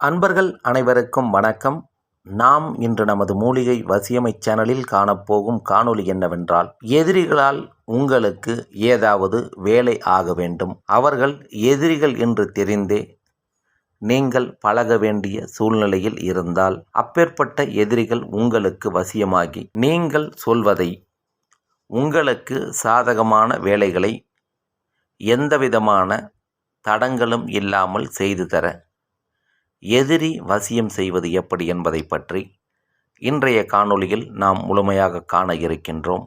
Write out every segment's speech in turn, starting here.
அன்பர்கள் அனைவருக்கும் வணக்கம். நாம் இன்று நமது மூலிகை வசியமை சேனலில் காணப்போகும் காணொளி என்னவென்றால் எதிரிகளால் உங்களுக்கு ஏதாவது வேலை ஆக வேண்டும். அவர்கள் எதிரிகள் என்று தெரிந்தே நீங்கள் பழக வேண்டிய சூழ்நிலையில் இருந்தால் அப்பேற்பட்ட எதிரிகள் உங்களுக்கு வசியமாகி நீங்கள் சொல்வதை உங்களுக்கு சாதகமான வேலைகளை எந்தவிதமான தடங்களும் இல்லாமல் செய்து தர எதிரி வசியம் செய்வது எப்படி என்பதை பற்றி இன்றைய காணொளியில் நாம் முழுமையாக காண இருக்கின்றோம்.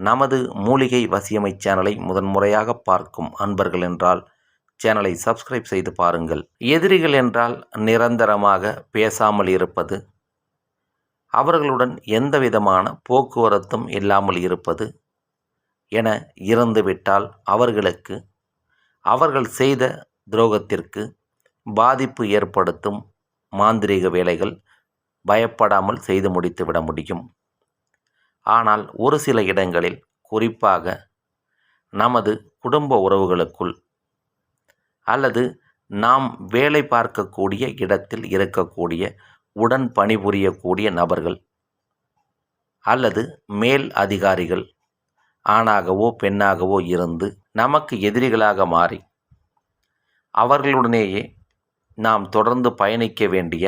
நமது மூலிகை வசியமை சேனலை முதன்முறையாக பார்க்கும் அன்பர்கள் என்றால் சேனலை சப்ஸ்கிரைப் செய்து பாருங்கள். எதிரிகள் என்றால் நிரந்தரமாக பேசாமல் இருப்பது அவர்களுடன் எந்தவிதமான போக்குவரத்தும் இல்லாமல் இருப்பது என இருந்துவிட்டால் அவர்களுக்கு அவர்கள் செய்த துரோகத்திற்கு பாதிப்பு ஏற்படுத்தும் மாந்திரீக வேலைகள் பயப்படாமல் செய்து முடித்து விட முடியும். ஆனால் ஒரு சில இடங்களில் குறிப்பாக நமது குடும்ப உறவுகளுக்குள் அல்லது நாம் வேலை பார்க்கக்கூடிய இடத்தில் இருக்கக்கூடிய உடன் பணிபுரியக்கூடிய நபர்கள் அல்லது மேல் அதிகாரிகள் ஆணாகவோ பெண்ணாகவோ இருந்து நமக்கு எதிரிகளாக மாறி அவர்களுடனேயே நாம் தொடர்ந்து பயணிக்க வேண்டிய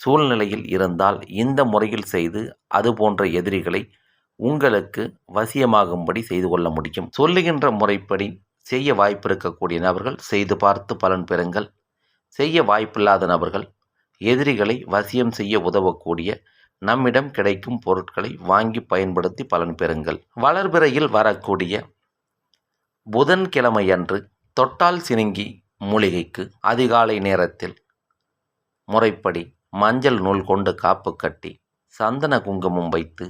சூழ்நிலையில் இருந்தால் இந்த முறையில் செய்து அது போன்ற எதிரிகளை உங்களுக்கு வசியமாகும்படி செய்து கொள்ள முடியும். சொல்லுகின்ற முறைப்படி செய்ய வாய்ப்பு இருக்கக்கூடிய நபர்கள் செய்து பார்த்து பலன் பெறுங்கள். செய்ய வாய்ப்பில்லாத நபர்கள் எதிரிகளை வசியம் செய்ய உதவக்கூடிய நம்மிடம் கிடைக்கும் பொருட்களை வாங்கி பயன்படுத்தி பலன் பெறுங்கள். வளர்பிறையில் வரக்கூடிய புதன்கிழமையன்று தொட்டால் சினுங்கி மூலிகைக்கு அதிகாலை நேரத்தில் முறைப்படி மஞ்சள் நூல் கொண்டு காப்பு கட்டி சந்தன குங்குமம் வைத்து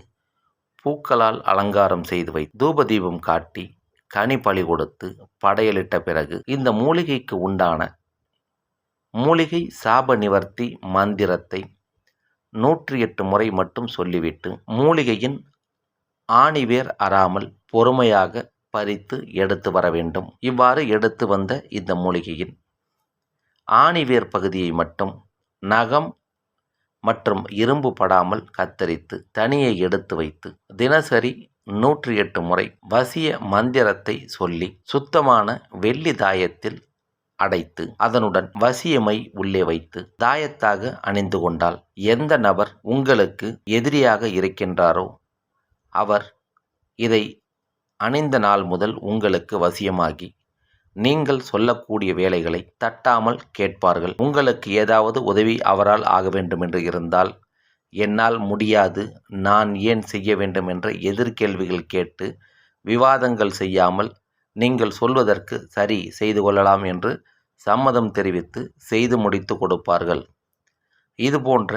பூக்களால் அலங்காரம் செய்து வை தூபதீபம் காட்டி கனி பழி கொடுத்து படையலிட்ட பிறகு இந்த மூலிகைக்கு உண்டான மூலிகை சாப நிவர்த்தி மந்திரத்தை நூற்றி எட்டு முறை மட்டும் சொல்லிவிட்டு மூலிகையின் ஆணிவேர் அறாமல் பொறுமையாக பறித்து எடுத்து வர வேண்டும். இவ்வாறு எடுத்து வந்த இந்த மூலிகையின் ஆணிவேர் பகுதியை மட்டும் நகம் மற்றும் இரும்பு படாமல் கத்தரித்து தனியை எடுத்து வைத்து தினசரி நூற்றி எட்டு முறை வசிய மந்திரத்தை சொல்லி சுத்தமான வெள்ளி தாயத்தில் அடைத்து அதனுடன் வசியமை உள்ளே வைத்து தாயத்தாக அணிந்து கொண்டால் எந்த நபர் உங்களுக்கு எதிரியாக இருக்கின்றாரோ அவர் இதை அணிந்த நாள் முதல் உங்களுக்கு வசியமாகி. நீங்கள் சொல்லக்கூடிய வேலைகளை தட்டாமல் கேட்பார்கள். உங்களுக்கு ஏதாவது உதவி அவரால் ஆக வேண்டும் என்று இருந்தால் என்னால் முடியாது. நான் ஏன் செய்ய வேண்டும் என்ற எதிர்கேள்விகள் கேட்டு விவாதங்கள் செய்யாமல் நீங்கள் சொல்வதற்கு சரி செய்து கொள்ளலாம் என்று சம்மதம் தெரிவித்து செய்து முடித்து கொடுப்பார்கள். இதுபோன்ற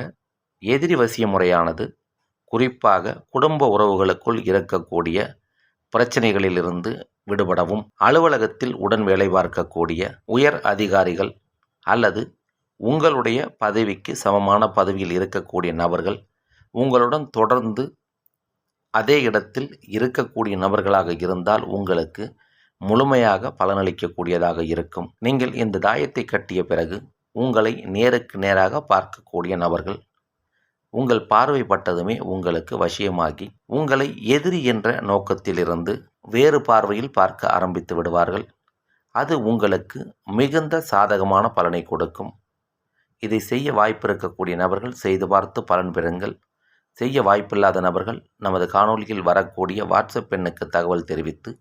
எதிரி வசிய முறையானது குறிப்பாக குடும்ப உறவுகளுக்குள் இருக்கக்கூடிய பிரச்சனைகளிலிருந்து விடுபடவும் அலுவலகத்தில் உடன் வேலை பார்க்கக்கூடிய உயர் அதிகாரிகள் அல்லது உங்களுடைய பதவிக்கு சமமான பதவியில் இருக்கக்கூடிய நபர்கள் உங்களுடன் தொடர்ந்து அதே இடத்தில் இருக்கக்கூடிய நபர்களாக இருந்தால் உங்களுக்கு முழுமையாக பலனளிக்கக்கூடியதாக இருக்கும். நீங்கள் இந்த தாயத்தை கட்டிய பிறகு உங்களை நேருக்கு நேராக பார்க்கக்கூடிய நபர்கள் உங்கள் பார்வைப்பட்டதுமே உங்களுக்கு வசியமாகி உங்களை எதிரி என்ற நோக்கத்திலிருந்து வேறு பார்வையில் பார்க்க ஆரம்பித்து விடுவார்கள். அது உங்களுக்கு மிகுந்த சாதகமான பலனை கொடுக்கும். இதை செய்ய வாய்ப்பு இருக்கக்கூடிய நபர்கள் செய்து பார்த்து பலன் பெறுங்கள். செய்ய வாய்ப்பில்லாத நபர்கள் நமது காணொலியில் வரக்கூடிய வாட்ஸ்அப் எண்ணுக்கு தகவல் தெரிவித்து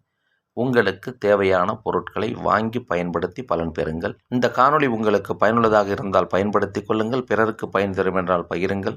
உங்களுக்கு தேவையான பொருட்களை வாங்கி பயன்படுத்தி பலன் பெறுங்கள். இந்த காணொளி உங்களுக்கு பயனுள்ளதாக இருந்தால் பயன்படுத்தி கொள்ளுங்கள். பிறருக்கு பயன் தரும் என்றால் பகிருங்கள்.